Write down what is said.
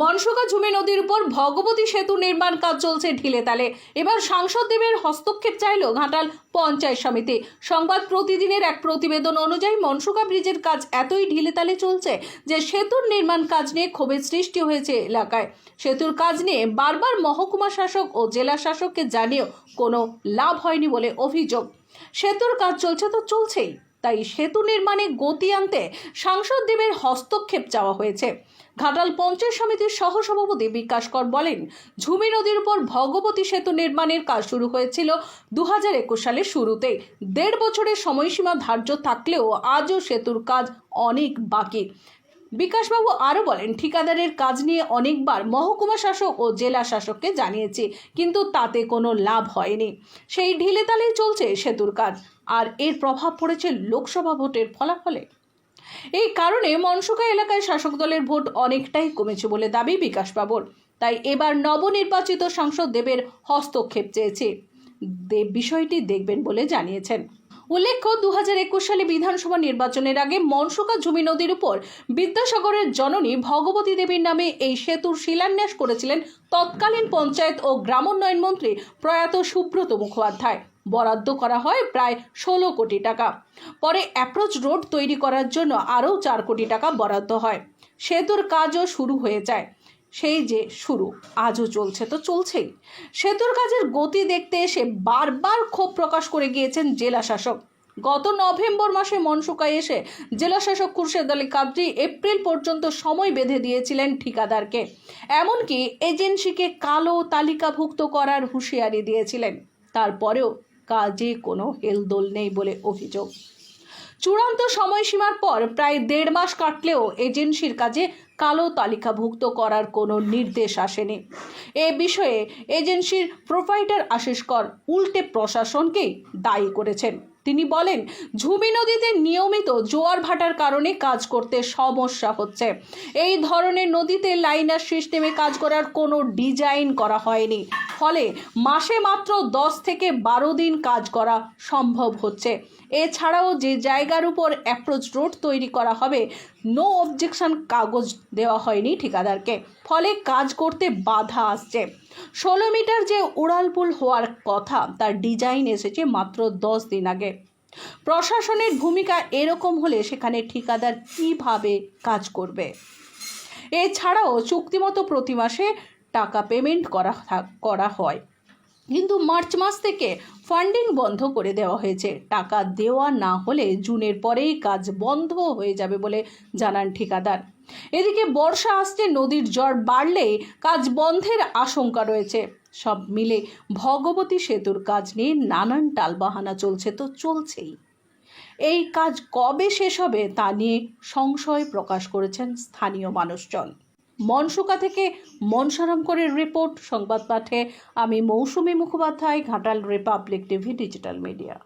মনসুকা ঝুমে নদীর উপর ভগবতী সেতু নির্মাণ কাজ চলছে ঢিলে তালে। এবার সাংসদ দেবের হস্তক্ষেপ চাইল ঘাটাল পঞ্চায়েত সমিতি। সংবাদ প্রতিদিনের এক প্রতিবেদন অনুযায়ী মনসুকা ব্রিজের কাজ এতই ঢিলে তালে চলছে যে সেতুর নির্মাণ কাজ নিয়ে ক্ষোভের সৃষ্টি হয়েছে এলাকায়। সেতুর কাজ নিয়ে বারবার মহকুমা শাসক ও জেলা শাসককে জানিয়েও কোনো লাভ হয়নি বলে অভিযোগ। সেতুর কাজ চলছে তো চলছেই। তাই সেতু নির্মাণে গতি আনতে সাংসদ দেবের হস্তক্ষেপ চাওয়া হয়েছে। ঘাটাল পঞ্চায়েত সমিতির সহসভাপতি বিকাশ কর বলেন, ঝুমি নদীর উপর ভগবতী সেতু নির্মাণের কাজ শুরু হয়েছিল দু হাজার একুশ সালের শুরুতে। দেড় বছরের সময়সীমা ধার্য থাকলেও আজও সেতুর কাজ অনেক বাকি। বিকাশবাবু আরও বলেন, ঠিকাদারের কাজ নিয়ে অনেকবার মহকুমা শাসক ও জেলা শাসককে জানিয়েছি, কিন্তু তাতে কোনো লাভ হয়নি। সেই ঢিলে তালেই চলছে সেতুর কাজ, আর এর প্রভাব পড়েছে লোকসভা ভোটের ফলাফলে। এই কারণে মনসুকা এলাকায় শাসক দলের ভোট অনেকটাই কমেছে বলে দাবি বিকাশবাবুর। তাই এবার নবনির্বাচিত সাংসদ দেবের হস্তক্ষেপ চেয়েছে। দেব বিষয়টি দেখবেন বলে জানিয়েছেন। উল্লেখ্য দু হাজার একুশ সালে বিধানসভা নির্বাচনের আগে মনসুকা ঝুমি নদীর উপর বিদ্যাসাগরের জননী ভগবতী দেবীর নামে এই সেতুর শিলান্যাস করেছিলেন তৎকালীন পঞ্চায়েত ও গ্রামোন্নয়ন মন্ত্রী প্রয়াত সুব্রত মুখোপাধ্যায়। বরাদ্দ করা হয় প্রায় ষোলো কোটি টাকা। পরে অ্যাপ্রোচ রোড তৈরি করার জন্য আরও চার কোটি টাকা বরাদ্দ হয়। সেতুর কাজও শুরু হয়ে যায়। সেই যে শুরু, আজও চলছে তো চলছেই। সেতুর কাজের গতি দেখতে এসে বারবার ক্ষোভ প্রকাশ করে গিয়েছেন জেলা শাসক। গত নভেম্বর মাসে মনসুকায় এসে জেলা শাসক খুরশেদ আলী কাদরি এপ্রিল পর্যন্ত সময় বেঁধে দিয়েছিলেন ঠিকাদারকে। এমনকি এজেন্সিকে কালো তালিকাভুক্ত করার হুঁশিয়ারি দিয়েছিলেন। তারপরেও কাজে কোনো হেলদোল নেই বলে অভিযোগ। চূড়ান্ত সময়সীমার পর প্রায় দেড় মাস কাটলেও এজেন্সির কাজে কালো তালিকাভুক্ত করার কোনো নির্দেশ আসেনি। এ বিষয়ে এজেন্সির প্রোভাইডার আশিস কর উল্টে প্রশাসনকেই দায়ী করেছেন। তিনি বলেন, ঝুমি নদীতে নিয়মিত জোয়ার ভাটার কারণে কাজ করতে সমস্যা হচ্ছে। এই ধরনের নদীতে লাইনার সিস্টেমে কাজ করার কোনো ডিজাইন করা হয়নি। ফলে মাসে মাত্র দশ থেকে বারো দিন কাজ করা সম্ভব হচ্ছে। এছাড়াও যে জায়গার উপর অ্যাপ্রোচ রোড তৈরি করা হবে নো অবজেকশন কাগজ দেওয়া হয়নি ঠিকাদারকে। ফলে কাজ করতে বাধা আসছে। ষোলো মিটার যে উড়ালপুল হওয়ার কথা, তার ডিজাইন এসেছে মাত্র দশ দিন আগে। প্রশাসনের ভূমিকা এরকম হলে সেখানে ঠিকাদার কীভাবে কাজ করবে? এছাড়াও চুক্তিমতো প্রতি মাসে টাকা পেমেন্ট করা করা হয়। কিন্তু মার্চ মাস থেকে ফান্ডিং বন্ধ করে দেওয়া হয়েছে। টাকা দেওয়া না হলে জুনের পরেই কাজ বন্ধ হয়ে যাবে বলে জানান ঠিকাদার। এদিকে বর্ষা আসছে, নদীর জ্বর বাড়লে কাজ বন্ধের আশঙ্কা রয়েছে। সব মিলে ভগবতী সেতুর কাজ নিয়ে নানান টালবাহানা চলছে তো চলছেই। এই কাজ কবে শেষ হবে তা নিয়ে সংশয় প্রকাশ করেছেন স্থানীয় মানুষজন। মনসুকা থেকে মনসারাম করে রিপোর্ট, সংবাদ পাঠে আমি Mousumi Mukhopadhyay, Ghatal Republic TV, digital media.